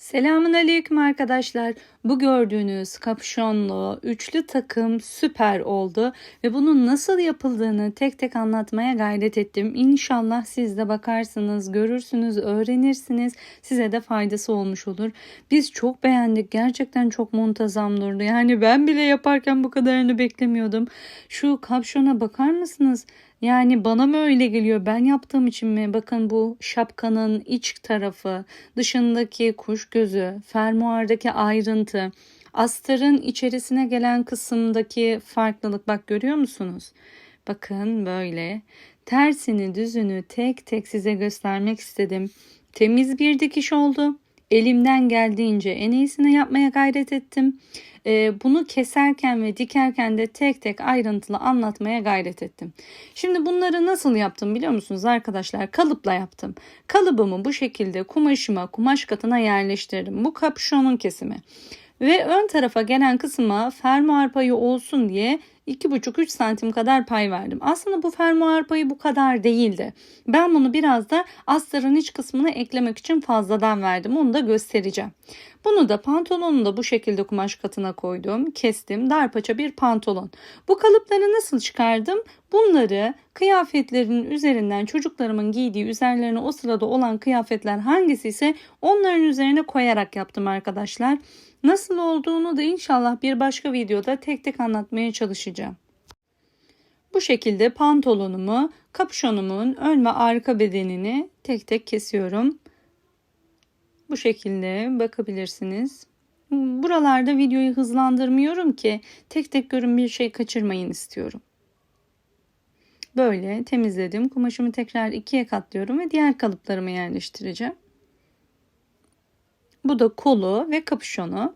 Selamun aleyküm arkadaşlar. Bu gördüğünüz kapşonlu üçlü takım süper oldu ve bunun nasıl yapıldığını tek tek anlatmaya gayret ettim. İnşallah siz de bakarsınız, görürsünüz, öğrenirsiniz. Size de faydası olmuş olur. Biz çok beğendik. Gerçekten çok muntazam durdu. Yani ben bile yaparken bu kadarını beklemiyordum. Şu kapşona bakar mısınız? Yani bana mı öyle geliyor? Ben yaptığım için mi? Bakın bu şapkanın iç tarafı, dışındaki kuş gözü, fermuardaki ayrıntı, astarın içerisine gelen kısımdaki farklılık bak görüyor musunuz? Bakın böyle tersini düzünü tek tek size göstermek istedim. Temiz bir dikiş oldu. Elimden geldiğince en iyisini yapmaya gayret ettim. Ee, bunu keserken ve dikerken de tek tek ayrıntılı anlatmaya gayret ettim. Şimdi bunları nasıl yaptım biliyor musunuz arkadaşlar? Kalıpla yaptım. Kalıbımı bu şekilde kumaşıma, kumaş katına yerleştirdim. Bu kapşonun kesimi. Ve ön tarafa gelen kısma fermuar payı olsun diye 2,5-3 santim kadar pay verdim. Aslında bu fermuar payı bu kadar değildi. Ben bunu biraz da astarın iç kısmını eklemek için fazladan verdim. Onu da göstereceğim. Bunu da pantolonu da bu şekilde kumaş katına koydum. Kestim. Darpaça bir pantolon. Bu kalıpları nasıl çıkardım? Bunları kıyafetlerin üzerinden çocuklarımın giydiği üzerlerine o sırada olan kıyafetler hangisi ise onların üzerine koyarak yaptım arkadaşlar. Nasıl olduğunu da inşallah bir başka videoda tek tek anlatmaya çalışacağım. Bu şekilde pantolonumu, kapşonumun ön ve arka bedenini tek tek kesiyorum. Bu şekilde bakabilirsiniz. Buralarda videoyu hızlandırmıyorum ki tek tek görün bir şey kaçırmayın istiyorum. Böyle temizledim. Kumaşımı tekrar ikiye katlıyorum ve diğer kalıplarımı yerleştireceğim. Bu da kolu ve kapüşonu.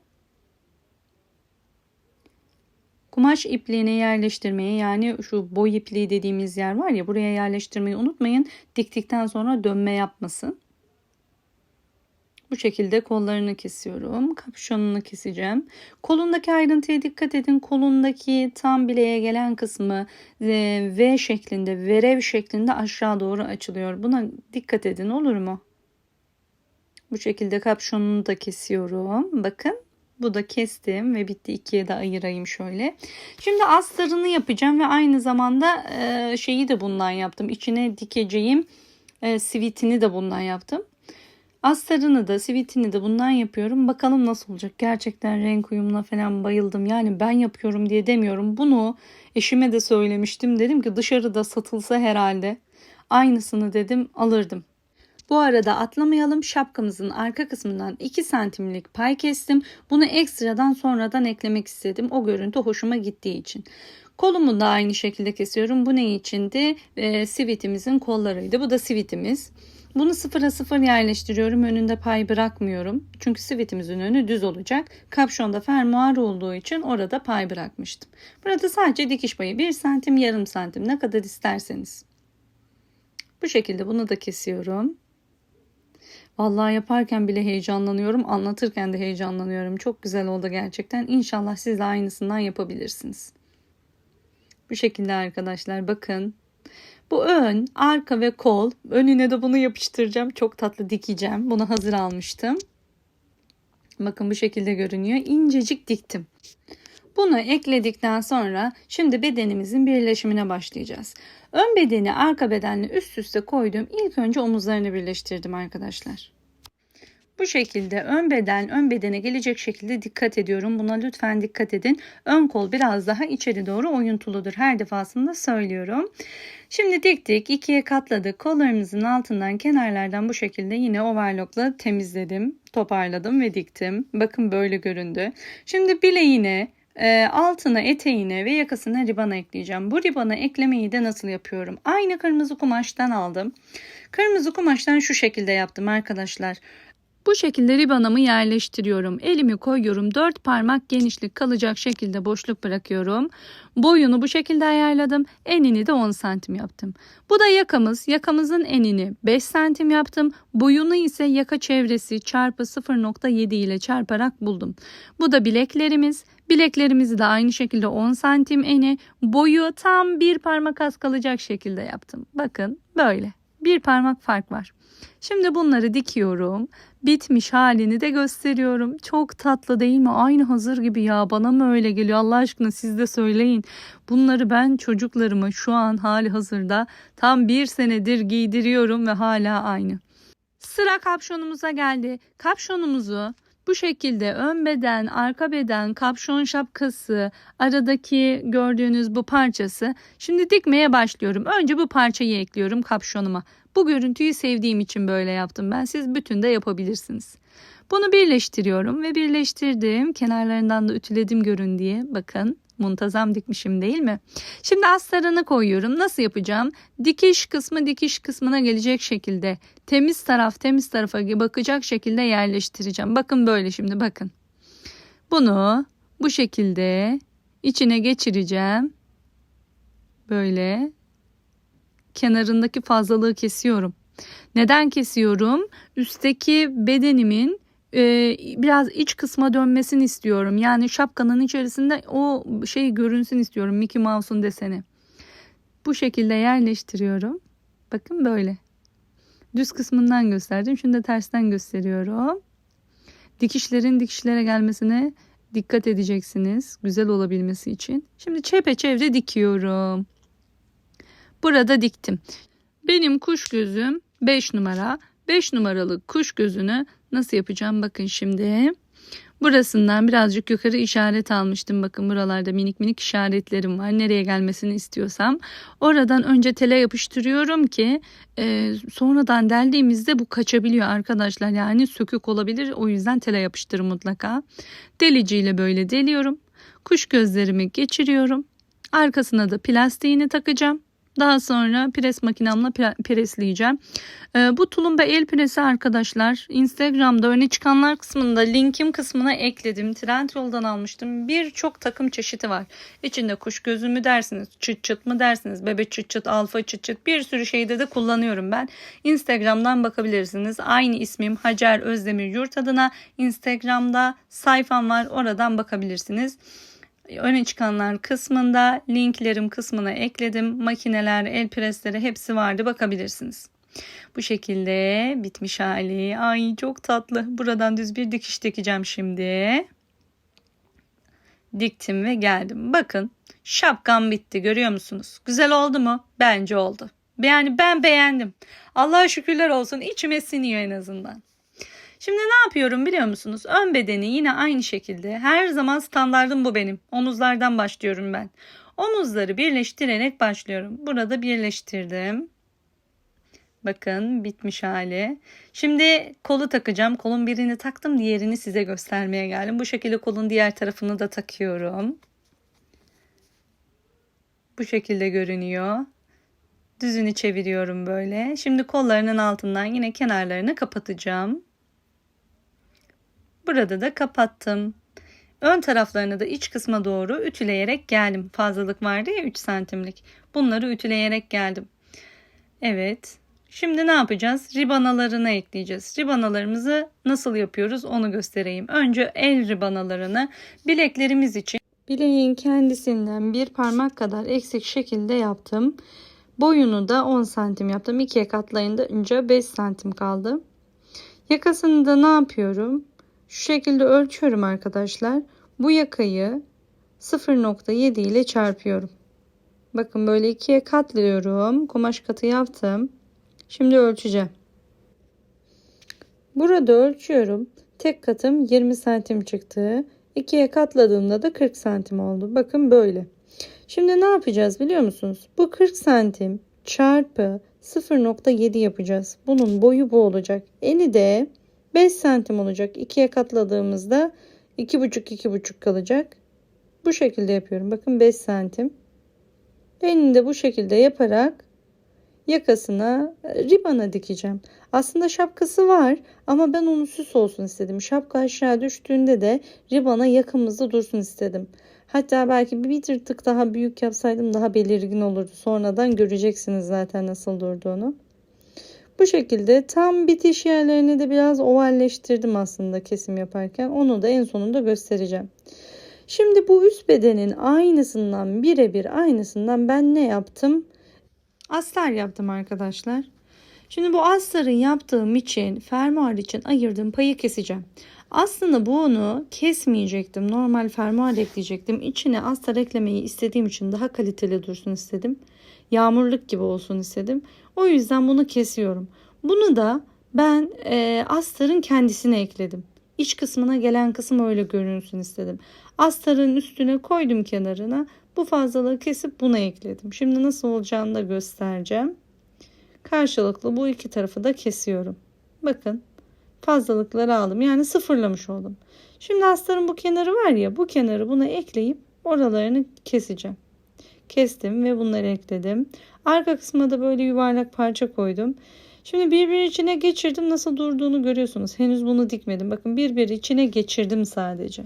Kumaş ipliğini yerleştirmeyi yani şu boy ipliği dediğimiz yer var ya buraya yerleştirmeyi unutmayın. Diktikten sonra dönme yapmasın. Bu şekilde kollarını kesiyorum. Kapüşonunu keseceğim. Kolundaki ayrıntıya dikkat edin. Kolundaki tam bileğe gelen kısmı e, V şeklinde, verev şeklinde aşağı doğru açılıyor. Buna dikkat edin olur mu? Bu şekilde kapşonunu da kesiyorum. Bakın bu da kestim ve bitti. ikiye de ayırayım şöyle. Şimdi astarını yapacağım ve aynı zamanda e, şeyi de bundan yaptım. İçine dikeceğim e, sivitini de bundan yaptım. Astarını da sivitini de bundan yapıyorum. Bakalım nasıl olacak. Gerçekten renk uyumuna falan bayıldım. Yani ben yapıyorum diye demiyorum. Bunu eşime de söylemiştim. Dedim ki dışarıda satılsa herhalde aynısını dedim alırdım. Bu arada atlamayalım şapkamızın arka kısmından 2 santimlik pay kestim. Bunu ekstradan sonradan eklemek istedim. O görüntü hoşuma gittiği için. Kolumu da aynı şekilde kesiyorum. Bu ne içindi? E, sivitimizin kollarıydı. Bu da sivitimiz. Bunu sıfıra sıfır yerleştiriyorum. Önünde pay bırakmıyorum. Çünkü sivitimizin önü düz olacak. Kapşonda fermuar olduğu için orada pay bırakmıştım. Burada sadece dikiş payı 1 santim yarım santim ne kadar isterseniz. Bu şekilde bunu da kesiyorum. Vallahi yaparken bile heyecanlanıyorum. Anlatırken de heyecanlanıyorum. Çok güzel oldu gerçekten. İnşallah siz de aynısından yapabilirsiniz. Bu şekilde arkadaşlar bakın. Bu ön, arka ve kol. Önüne de bunu yapıştıracağım. Çok tatlı dikeceğim. Bunu hazır almıştım. Bakın bu şekilde görünüyor. İncecik diktim. Bunu ekledikten sonra şimdi bedenimizin birleşimine başlayacağız. Ön bedeni arka bedenle üst üste koydum. İlk önce omuzlarını birleştirdim arkadaşlar. Bu şekilde ön beden ön bedene gelecek şekilde dikkat ediyorum. Buna lütfen dikkat edin. Ön kol biraz daha içeri doğru oyuntuludur. Her defasında söylüyorum. Şimdi diktik, ikiye katladık. Kollarımızın altından kenarlardan bu şekilde yine overlockla temizledim, toparladım ve diktim. Bakın böyle göründü. Şimdi bileğine e, altına eteğine ve yakasına ribana ekleyeceğim. Bu ribana eklemeyi de nasıl yapıyorum? Aynı kırmızı kumaştan aldım. Kırmızı kumaştan şu şekilde yaptım arkadaşlar. Bu şekilde ribanamı yerleştiriyorum. Elimi koyuyorum. 4 parmak genişlik kalacak şekilde boşluk bırakıyorum. Boyunu bu şekilde ayarladım. Enini de 10 santim yaptım. Bu da yakamız. Yakamızın enini 5 santim yaptım. Boyunu ise yaka çevresi çarpı 0.7 ile çarparak buldum. Bu da bileklerimiz. Bileklerimizi de aynı şekilde 10 santim eni. Boyu tam bir parmak az kalacak şekilde yaptım. Bakın böyle. Bir parmak fark var. Şimdi bunları dikiyorum. Bitmiş halini de gösteriyorum. Çok tatlı değil mi? Aynı hazır gibi ya. Bana mı öyle geliyor? Allah aşkına siz de söyleyin. Bunları ben çocuklarıma şu an hali hazırda tam bir senedir giydiriyorum ve hala aynı. Sıra kapşonumuza geldi. Kapşonumuzu bu şekilde ön beden, arka beden, kapşon şapkası, aradaki gördüğünüz bu parçası. Şimdi dikmeye başlıyorum. Önce bu parçayı ekliyorum kapşonuma. Bu görüntüyü sevdiğim için böyle yaptım ben. Siz bütün de yapabilirsiniz. Bunu birleştiriyorum ve birleştirdim. Kenarlarından da ütüledim görün diye. Bakın muntazam dikmişim değil mi? Şimdi astarını koyuyorum. Nasıl yapacağım? Dikiş kısmı dikiş kısmına gelecek şekilde temiz taraf temiz tarafa bakacak şekilde yerleştireceğim. Bakın böyle şimdi bakın. Bunu bu şekilde içine geçireceğim. Böyle kenarındaki fazlalığı kesiyorum. Neden kesiyorum? Üstteki bedenimin e, biraz iç kısma dönmesini istiyorum. Yani şapkanın içerisinde o şey görünsün istiyorum. Mickey Mouse'un deseni. Bu şekilde yerleştiriyorum. Bakın böyle. Düz kısmından gösterdim. Şimdi de tersten gösteriyorum. Dikişlerin dikişlere gelmesine dikkat edeceksiniz. Güzel olabilmesi için. Şimdi çepeçevre dikiyorum. Burada diktim. Benim kuş gözüm 5 numara. 5 numaralı kuş gözünü nasıl yapacağım bakın şimdi. Burasından birazcık yukarı işaret almıştım. Bakın buralarda minik minik işaretlerim var. Nereye gelmesini istiyorsam. Oradan önce tele yapıştırıyorum ki e, sonradan deldiğimizde bu kaçabiliyor arkadaşlar. Yani sökük olabilir. O yüzden tele yapıştırın mutlaka. Deliciyle böyle deliyorum. Kuş gözlerimi geçiriyorum. Arkasına da plastiğini takacağım. Daha sonra pres makinamla presleyeceğim. Ee, bu tulumba el presi arkadaşlar Instagram'da öne çıkanlar kısmında linkim kısmına ekledim. Trendyol'dan almıştım. Birçok takım çeşidi var. İçinde kuş gözü mü dersiniz, çıt çıt mı dersiniz, bebek çıt çıt, alfa çıt çıt bir sürü şeyde de kullanıyorum ben. Instagram'dan bakabilirsiniz. Aynı ismim Hacer Özdemir Yurt adına Instagram'da sayfam var. Oradan bakabilirsiniz öne çıkanlar kısmında linklerim kısmına ekledim. Makineler, el presleri hepsi vardı bakabilirsiniz. Bu şekilde bitmiş hali. Ay çok tatlı. Buradan düz bir dikiş dikeceğim şimdi. Diktim ve geldim. Bakın şapkam bitti görüyor musunuz? Güzel oldu mu? Bence oldu. Yani ben beğendim. Allah'a şükürler olsun içime siniyor en azından. Şimdi ne yapıyorum biliyor musunuz? Ön bedeni yine aynı şekilde. Her zaman standardım bu benim. Omuzlardan başlıyorum ben. Omuzları birleştirerek başlıyorum. Burada birleştirdim. Bakın bitmiş hali. Şimdi kolu takacağım. Kolun birini taktım. Diğerini size göstermeye geldim. Bu şekilde kolun diğer tarafını da takıyorum. Bu şekilde görünüyor. Düzünü çeviriyorum böyle. Şimdi kollarının altından yine kenarlarını kapatacağım. Burada da kapattım. Ön taraflarını da iç kısma doğru ütüleyerek geldim. Fazlalık vardı ya 3 santimlik. Bunları ütüleyerek geldim. Evet. Şimdi ne yapacağız? Ribanalarını ekleyeceğiz. Ribanalarımızı nasıl yapıyoruz onu göstereyim. Önce el ribanalarını bileklerimiz için bileğin kendisinden bir parmak kadar eksik şekilde yaptım. Boyunu da 10 santim yaptım. İkiye katlayınca önce 5 santim kaldı. Yakasını da ne yapıyorum? Şu şekilde ölçüyorum arkadaşlar. Bu yakayı 0.7 ile çarpıyorum. Bakın böyle ikiye katlıyorum. Kumaş katı yaptım. Şimdi ölçeceğim. Burada ölçüyorum. Tek katım 20 santim çıktı. İkiye katladığımda da 40 santim oldu. Bakın böyle. Şimdi ne yapacağız biliyor musunuz? Bu 40 santim çarpı 0.7 yapacağız. Bunun boyu bu olacak. Eni de 5 santim olacak. 2'ye katladığımızda 2,5 2,5 kalacak. Bu şekilde yapıyorum. Bakın 5 santim. Elini de bu şekilde yaparak yakasına e, ribana dikeceğim. Aslında şapkası var ama ben onu süs olsun istedim. Şapka aşağı düştüğünde de ribana yakımızda dursun istedim. Hatta belki bir tık daha büyük yapsaydım daha belirgin olurdu. Sonradan göreceksiniz zaten nasıl durduğunu. Bu şekilde tam bitiş yerlerini de biraz ovalleştirdim aslında kesim yaparken. Onu da en sonunda göstereceğim. Şimdi bu üst bedenin aynısından birebir aynısından ben ne yaptım? Astar yaptım arkadaşlar. Şimdi bu astarın yaptığım için fermuar için ayırdığım payı keseceğim. Aslında bunu kesmeyecektim. Normal fermuar ekleyecektim. İçine astar eklemeyi istediğim için daha kaliteli dursun istedim. Yağmurluk gibi olsun istedim. O yüzden bunu kesiyorum. Bunu da ben e, astarın kendisine ekledim. İç kısmına gelen kısım öyle görünsün istedim. Astarın üstüne koydum kenarına. Bu fazlalığı kesip buna ekledim. Şimdi nasıl olacağını da göstereceğim. Karşılıklı bu iki tarafı da kesiyorum. Bakın fazlalıkları aldım. Yani sıfırlamış oldum. Şimdi astarın bu kenarı var ya bu kenarı buna ekleyip oralarını keseceğim. Kestim ve bunları ekledim. Arka kısmına da böyle yuvarlak parça koydum. Şimdi birbiri içine geçirdim. Nasıl durduğunu görüyorsunuz. Henüz bunu dikmedim. Bakın birbiri içine geçirdim sadece.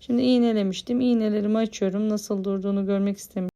Şimdi iğnelemiştim. İğnelerimi açıyorum. Nasıl durduğunu görmek istemiyorum.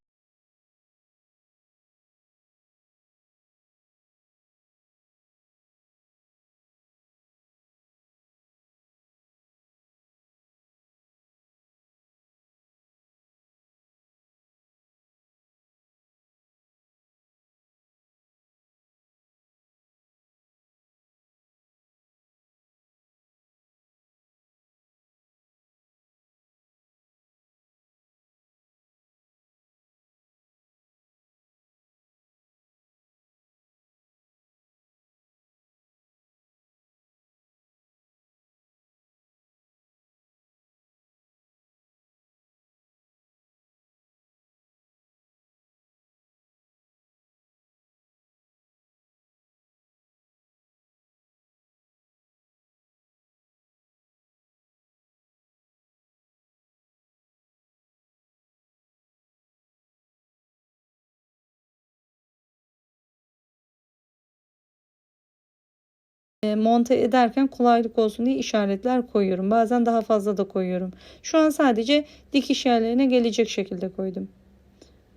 Monte ederken kolaylık olsun diye işaretler koyuyorum. Bazen daha fazla da koyuyorum. Şu an sadece dikiş yerlerine gelecek şekilde koydum.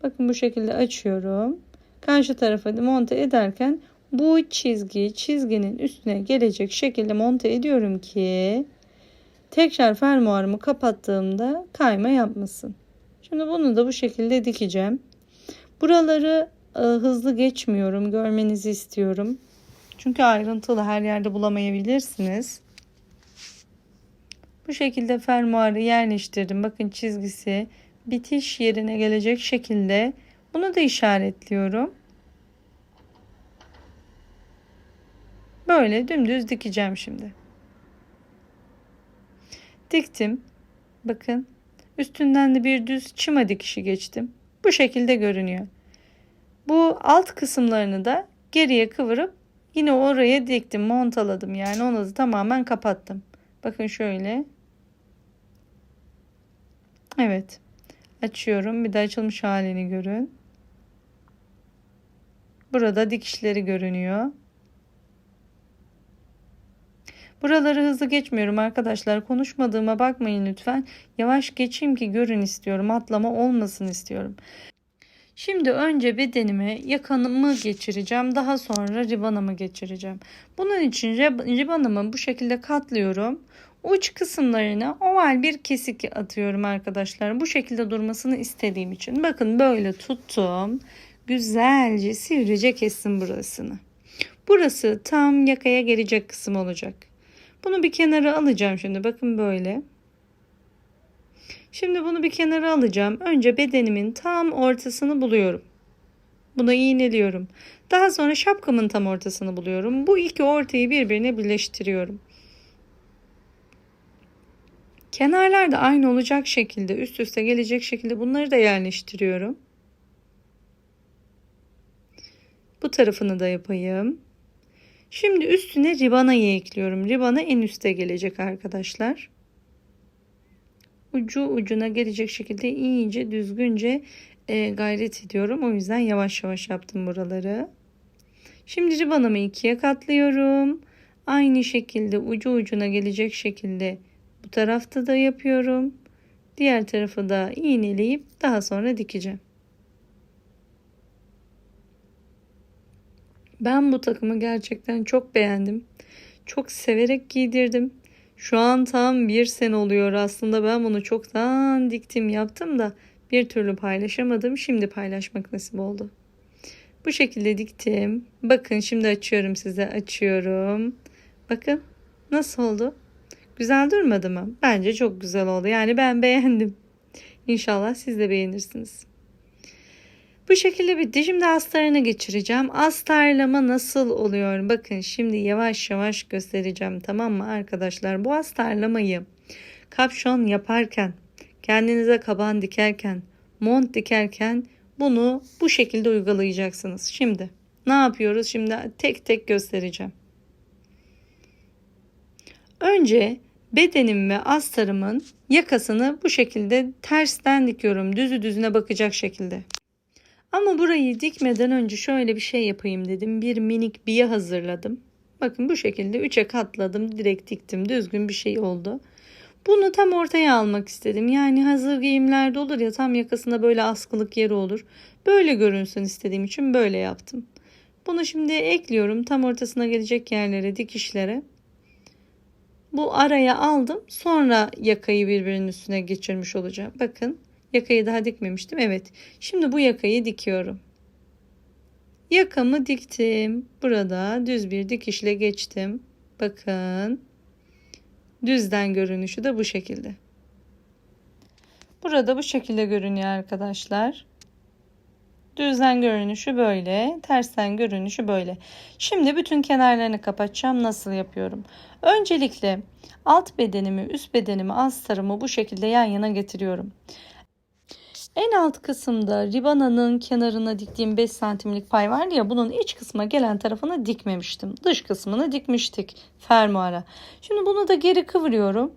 Bakın bu şekilde açıyorum. Karşı tarafa monte ederken bu çizgi çizginin üstüne gelecek şekilde monte ediyorum ki tekrar fermuarımı kapattığımda kayma yapmasın. Şimdi bunu da bu şekilde dikeceğim. Buraları e, hızlı geçmiyorum. Görmenizi istiyorum. Çünkü ayrıntılı her yerde bulamayabilirsiniz. Bu şekilde fermuarı yerleştirdim. Bakın çizgisi bitiş yerine gelecek şekilde bunu da işaretliyorum. Böyle dümdüz dikeceğim şimdi. Diktim. Bakın üstünden de bir düz çıma dikişi geçtim. Bu şekilde görünüyor. Bu alt kısımlarını da geriye kıvırıp Yine oraya diktim, montaladım yani onu da tamamen kapattım. Bakın şöyle. Evet. Açıyorum. Bir de açılmış halini görün. Burada dikişleri görünüyor. Buraları hızlı geçmiyorum arkadaşlar. Konuşmadığıma bakmayın lütfen. Yavaş geçeyim ki görün istiyorum. Atlama olmasın istiyorum. Şimdi önce bedenime yakanımı geçireceğim. Daha sonra ribanımı geçireceğim. Bunun için ribanımı bu şekilde katlıyorum. Uç kısımlarına oval bir kesik atıyorum arkadaşlar. Bu şekilde durmasını istediğim için. Bakın böyle tuttum. Güzelce sivrice kestim burasını. Burası tam yakaya gelecek kısım olacak. Bunu bir kenara alacağım şimdi. Bakın böyle. Şimdi bunu bir kenara alacağım. Önce bedenimin tam ortasını buluyorum. Buna iğneliyorum. Daha sonra şapkamın tam ortasını buluyorum. Bu iki ortayı birbirine birleştiriyorum. Kenarlar da aynı olacak şekilde üst üste gelecek şekilde bunları da yerleştiriyorum. Bu tarafını da yapayım. Şimdi üstüne ribanayı ekliyorum. Ribana en üste gelecek arkadaşlar ucu ucuna gelecek şekilde iyice düzgünce e, gayret ediyorum. O yüzden yavaş yavaş yaptım buraları. Şimdi ribanımı ikiye katlıyorum. Aynı şekilde ucu ucuna gelecek şekilde bu tarafta da yapıyorum. Diğer tarafı da iğneleyip daha sonra dikeceğim. Ben bu takımı gerçekten çok beğendim. Çok severek giydirdim. Şu an tam bir sene oluyor aslında ben bunu çoktan diktim yaptım da bir türlü paylaşamadım. Şimdi paylaşmak nasip oldu. Bu şekilde diktim. Bakın şimdi açıyorum size. Açıyorum. Bakın nasıl oldu? Güzel durmadı mı? Bence çok güzel oldu. Yani ben beğendim. İnşallah siz de beğenirsiniz. Bu şekilde bitti. Şimdi astarını geçireceğim. Astarlama nasıl oluyor? Bakın şimdi yavaş yavaş göstereceğim. Tamam mı arkadaşlar? Bu astarlamayı kapşon yaparken, kendinize kaban dikerken, mont dikerken bunu bu şekilde uygulayacaksınız. Şimdi ne yapıyoruz? Şimdi tek tek göstereceğim. Önce bedenim ve astarımın yakasını bu şekilde tersten dikiyorum. Düzü düzüne bakacak şekilde. Ama burayı dikmeden önce şöyle bir şey yapayım dedim. Bir minik biye hazırladım. Bakın bu şekilde üçe katladım. Direkt diktim. Düzgün bir şey oldu. Bunu tam ortaya almak istedim. Yani hazır giyimlerde olur ya tam yakasında böyle askılık yeri olur. Böyle görünsün istediğim için böyle yaptım. Bunu şimdi ekliyorum tam ortasına gelecek yerlere dikişlere. Bu araya aldım. Sonra yakayı birbirinin üstüne geçirmiş olacağım. Bakın yakayı daha dikmemiştim. Evet. Şimdi bu yakayı dikiyorum. Yakamı diktim. Burada düz bir dikişle geçtim. Bakın. Düzden görünüşü de bu şekilde. Burada bu şekilde görünüyor arkadaşlar. Düzden görünüşü böyle, tersten görünüşü böyle. Şimdi bütün kenarlarını kapatacağım. Nasıl yapıyorum? Öncelikle alt bedenimi, üst bedenimi, astarımı bu şekilde yan yana getiriyorum. En alt kısımda ribananın kenarına diktiğim 5 santimlik pay vardı ya bunun iç kısma gelen tarafını dikmemiştim. Dış kısmını dikmiştik fermuara. Şimdi bunu da geri kıvırıyorum.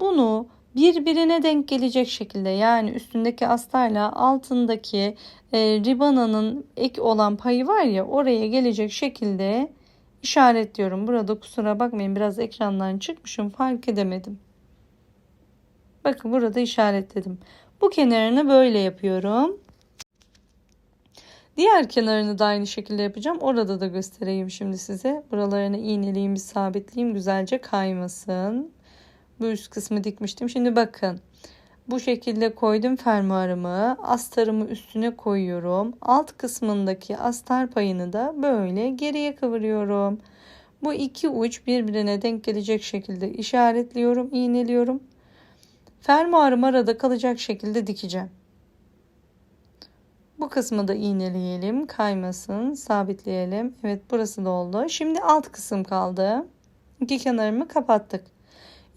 Bunu birbirine denk gelecek şekilde yani üstündeki astarla altındaki e, ribananın ek olan payı var ya oraya gelecek şekilde işaretliyorum. Burada kusura bakmayın biraz ekrandan çıkmışım fark edemedim. Bakın burada işaretledim. Bu kenarını böyle yapıyorum. Diğer kenarını da aynı şekilde yapacağım. Orada da göstereyim şimdi size. Buralarını iğneleyeyim, sabitleyeyim. Güzelce kaymasın. Bu üst kısmı dikmiştim. Şimdi bakın. Bu şekilde koydum fermuarımı. Astarımı üstüne koyuyorum. Alt kısmındaki astar payını da böyle geriye kıvırıyorum. Bu iki uç birbirine denk gelecek şekilde işaretliyorum, iğneliyorum. Fermuarım arada kalacak şekilde dikeceğim. Bu kısmı da iğneleyelim. Kaymasın. Sabitleyelim. Evet burası da oldu. Şimdi alt kısım kaldı. İki kenarımı kapattık.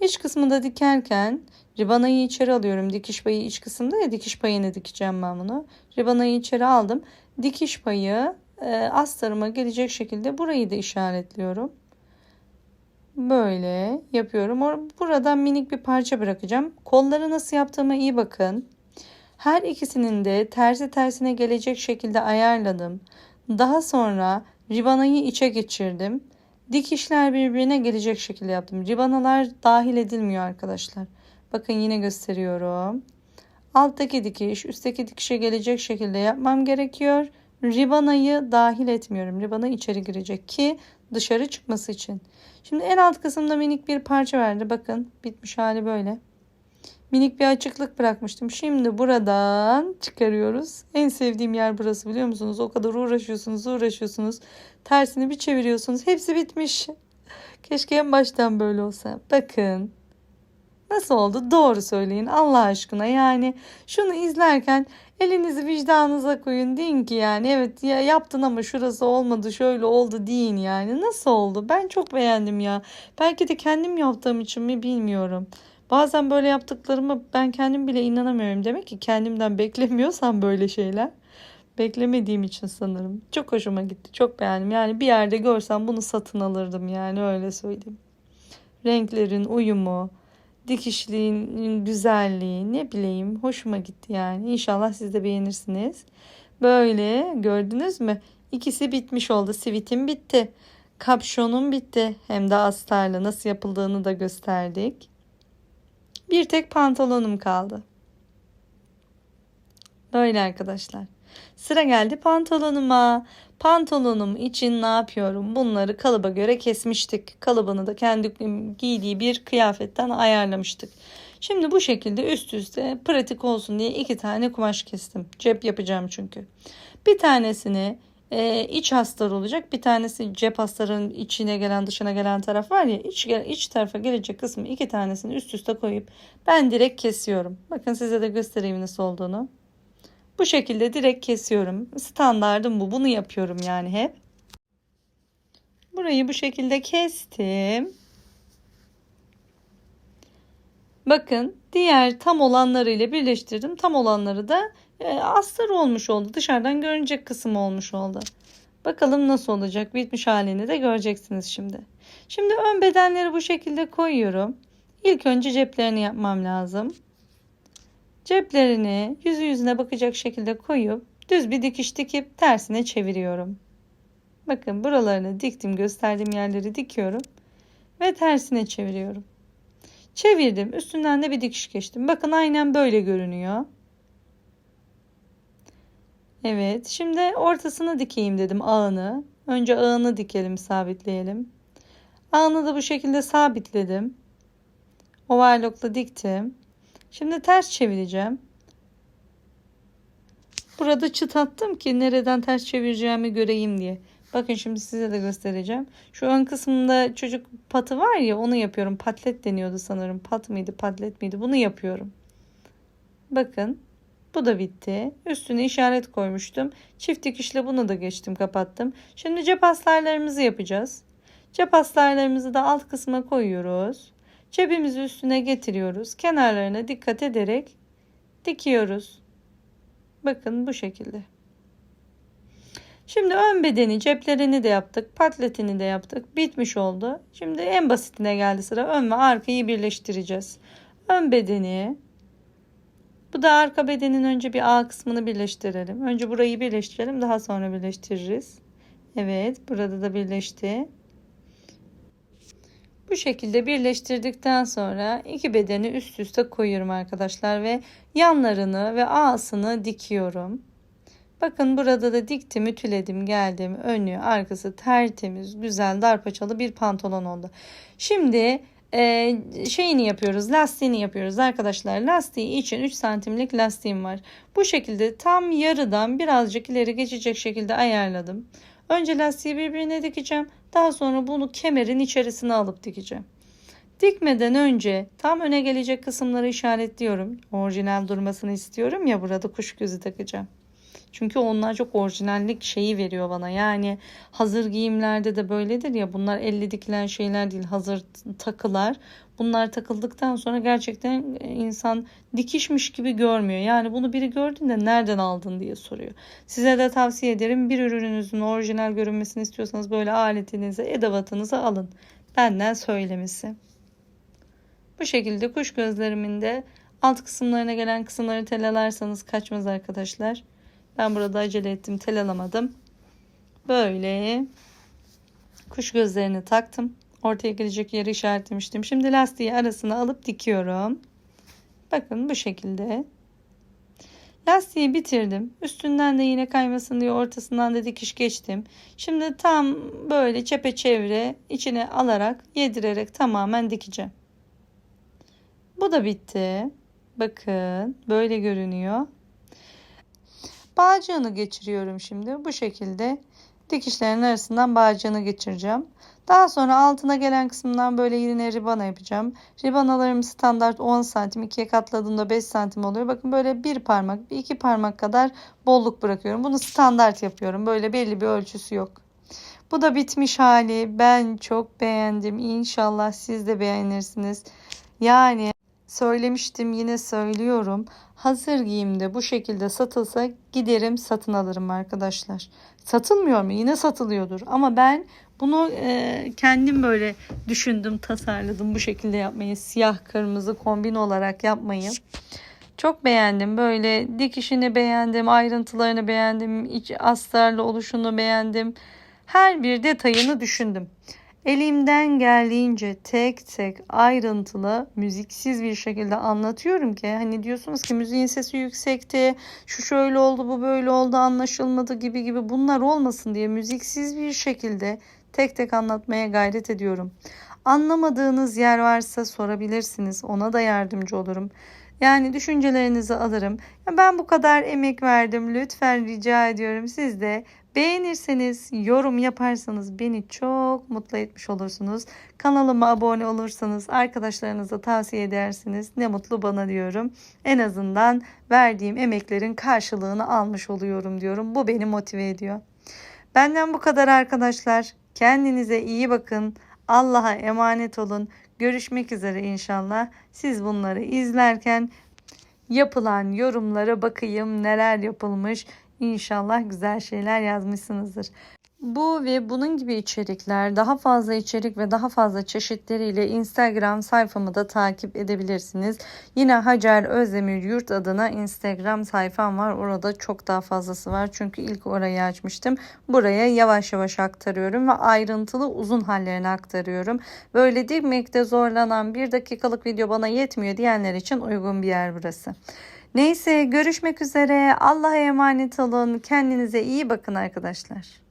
İç kısmında dikerken ribanayı içeri alıyorum. Dikiş payı iç kısımda ya dikiş payını dikeceğim ben bunu. Ribanayı içeri aldım. Dikiş payı e, astarıma gelecek şekilde burayı da işaretliyorum. Böyle yapıyorum. Buradan minik bir parça bırakacağım. Kolları nasıl yaptığıma iyi bakın. Her ikisinin de tersi tersine gelecek şekilde ayarladım. Daha sonra ribanayı içe geçirdim. Dikişler birbirine gelecek şekilde yaptım. Ribanalar dahil edilmiyor arkadaşlar. Bakın yine gösteriyorum. Alttaki dikiş üstteki dikişe gelecek şekilde yapmam gerekiyor. Ribanayı dahil etmiyorum. Ribana içeri girecek ki dışarı çıkması için. Şimdi en alt kısımda minik bir parça verdi. Bakın bitmiş hali böyle. Minik bir açıklık bırakmıştım. Şimdi buradan çıkarıyoruz. En sevdiğim yer burası biliyor musunuz? O kadar uğraşıyorsunuz, uğraşıyorsunuz. Tersini bir çeviriyorsunuz. Hepsi bitmiş. Keşke en baştan böyle olsa. Bakın. Nasıl oldu? Doğru söyleyin Allah aşkına. Yani şunu izlerken elinizi vicdanınıza koyun. Deyin ki yani evet ya yaptın ama şurası olmadı şöyle oldu deyin yani. Nasıl oldu? Ben çok beğendim ya. Belki de kendim yaptığım için mi bilmiyorum. Bazen böyle yaptıklarımı ben kendim bile inanamıyorum. Demek ki kendimden beklemiyorsam böyle şeyler. Beklemediğim için sanırım. Çok hoşuma gitti. Çok beğendim. Yani bir yerde görsem bunu satın alırdım yani öyle söyleyeyim. Renklerin uyumu, dikişliğin güzelliği ne bileyim hoşuma gitti yani. İnşallah siz de beğenirsiniz. Böyle gördünüz mü? İkisi bitmiş oldu. Sivitim bitti. Kapşonum bitti. Hem de astarlı nasıl yapıldığını da gösterdik. Bir tek pantolonum kaldı. Böyle arkadaşlar. Sıra geldi pantolonuma. Pantolonum için ne yapıyorum? Bunları kalıba göre kesmiştik. Kalıbını da kendi giydiği bir kıyafetten ayarlamıştık. Şimdi bu şekilde üst üste pratik olsun diye iki tane kumaş kestim. Cep yapacağım çünkü. Bir tanesini e, iç hastar olacak. Bir tanesi cep hastarının içine gelen dışına gelen taraf var ya iç, iç tarafa gelecek kısmı iki tanesini üst üste koyup ben direkt kesiyorum. Bakın size de göstereyim nasıl olduğunu. Bu şekilde direkt kesiyorum. Standardım bu. Bunu yapıyorum yani hep. Burayı bu şekilde kestim. Bakın diğer tam olanları ile birleştirdim. Tam olanları da e, astar olmuş oldu. Dışarıdan görünecek kısım olmuş oldu. Bakalım nasıl olacak. Bitmiş halini de göreceksiniz şimdi. Şimdi ön bedenleri bu şekilde koyuyorum. İlk önce ceplerini yapmam lazım. Ceplerini yüzü yüzüne bakacak şekilde koyup düz bir dikiş dikip tersine çeviriyorum. Bakın buralarını diktim gösterdiğim yerleri dikiyorum ve tersine çeviriyorum. Çevirdim üstünden de bir dikiş geçtim. Bakın aynen böyle görünüyor. Evet şimdi ortasını dikeyim dedim ağını. Önce ağını dikelim sabitleyelim. Ağını da bu şekilde sabitledim. Overlockla diktim. Şimdi ters çevireceğim. Burada çıt attım ki nereden ters çevireceğimi göreyim diye. Bakın şimdi size de göstereceğim. Şu ön kısmında çocuk patı var ya onu yapıyorum. Patlet deniyordu sanırım. Pat mıydı patlet miydi? Bunu yapıyorum. Bakın bu da bitti. Üstüne işaret koymuştum. Çift dikişle bunu da geçtim kapattım. Şimdi cep astarlarımızı yapacağız. Cep astarlarımızı da alt kısma koyuyoruz. Cebimizi üstüne getiriyoruz. Kenarlarına dikkat ederek dikiyoruz. Bakın bu şekilde. Şimdi ön bedeni ceplerini de yaptık. Patletini de yaptık. Bitmiş oldu. Şimdi en basitine geldi sıra. Ön ve arkayı birleştireceğiz. Ön bedeni. Bu da arka bedenin önce bir A kısmını birleştirelim. Önce burayı birleştirelim. Daha sonra birleştiririz. Evet. Burada da birleşti. Bu şekilde birleştirdikten sonra iki bedeni üst üste koyuyorum arkadaşlar ve yanlarını ve ağasını dikiyorum. Bakın burada da diktim, ütüledim, geldim. Önü, arkası tertemiz, güzel, darpaçalı bir pantolon oldu. Şimdi e, şeyini yapıyoruz, lastiğini yapıyoruz arkadaşlar. Lastiği için 3 santimlik lastiğim var. Bu şekilde tam yarıdan birazcık ileri geçecek şekilde ayarladım. Önce lastiği birbirine dikeceğim. Daha sonra bunu kemerin içerisine alıp dikeceğim. Dikmeden önce tam öne gelecek kısımları işaretliyorum. Orijinal durmasını istiyorum ya burada kuş gözü takacağım. Çünkü onlar çok orijinallik şeyi veriyor bana. Yani hazır giyimlerde de böyledir ya bunlar elle dikilen şeyler değil hazır takılar. Bunlar takıldıktan sonra gerçekten insan dikişmiş gibi görmüyor. Yani bunu biri gördüğünde nereden aldın diye soruyor. Size de tavsiye ederim bir ürününüzün orijinal görünmesini istiyorsanız böyle aletinize, edevatınıza alın. Benden söylemesi. Bu şekilde kuş gözlerimin de alt kısımlarına gelen kısımları telalarsanız kaçmaz arkadaşlar. Ben burada acele ettim tel alamadım. Böyle kuş gözlerini taktım. Ortaya gelecek yeri işaretlemiştim. Şimdi lastiği arasına alıp dikiyorum. Bakın bu şekilde. Lastiği bitirdim. Üstünden de yine kaymasın diye ortasından da dikiş geçtim. Şimdi tam böyle çepeçevre içine alarak yedirerek tamamen dikeceğim. Bu da bitti. Bakın böyle görünüyor. Bağcığını geçiriyorum şimdi. Bu şekilde dikişlerin arasından bağcığını geçireceğim. Daha sonra altına gelen kısımdan böyle yine ribana yapacağım. Ribanalarım standart 10 santim. ikiye katladığımda 5 santim oluyor. Bakın böyle bir parmak, bir iki parmak kadar bolluk bırakıyorum. Bunu standart yapıyorum. Böyle belli bir ölçüsü yok. Bu da bitmiş hali. Ben çok beğendim. İnşallah siz de beğenirsiniz. Yani söylemiştim yine söylüyorum. Hazır giyimde bu şekilde satılsa giderim satın alırım arkadaşlar. Satılmıyor mu? Yine satılıyordur. Ama ben bunu e, kendim böyle düşündüm, tasarladım bu şekilde yapmayı. Siyah kırmızı kombin olarak yapmayı. Çok beğendim. Böyle dikişini beğendim, ayrıntılarını beğendim, iç astarlı oluşunu beğendim. Her bir detayını düşündüm. Elimden geldiğince tek tek ayrıntılı müziksiz bir şekilde anlatıyorum ki hani diyorsunuz ki müziğin sesi yüksekti, şu şöyle oldu, bu böyle oldu, anlaşılmadı gibi gibi bunlar olmasın diye müziksiz bir şekilde tek tek anlatmaya gayret ediyorum. Anlamadığınız yer varsa sorabilirsiniz. Ona da yardımcı olurum. Yani düşüncelerinizi alırım. Ben bu kadar emek verdim. Lütfen rica ediyorum siz de Beğenirseniz, yorum yaparsanız beni çok mutlu etmiş olursunuz. Kanalıma abone olursanız arkadaşlarınıza tavsiye edersiniz. Ne mutlu bana diyorum. En azından verdiğim emeklerin karşılığını almış oluyorum diyorum. Bu beni motive ediyor. Benden bu kadar arkadaşlar. Kendinize iyi bakın. Allah'a emanet olun. Görüşmek üzere inşallah. Siz bunları izlerken yapılan yorumlara bakayım neler yapılmış. İnşallah güzel şeyler yazmışsınızdır. Bu ve bunun gibi içerikler, daha fazla içerik ve daha fazla çeşitleriyle Instagram sayfamı da takip edebilirsiniz. Yine Hacer Özdemir Yurt adına Instagram sayfam var. Orada çok daha fazlası var. Çünkü ilk orayı açmıştım. Buraya yavaş yavaş aktarıyorum ve ayrıntılı uzun hallerini aktarıyorum. Böyle dikmekte zorlanan bir dakikalık video bana yetmiyor diyenler için uygun bir yer burası. Neyse görüşmek üzere. Allah'a emanet olun. Kendinize iyi bakın arkadaşlar.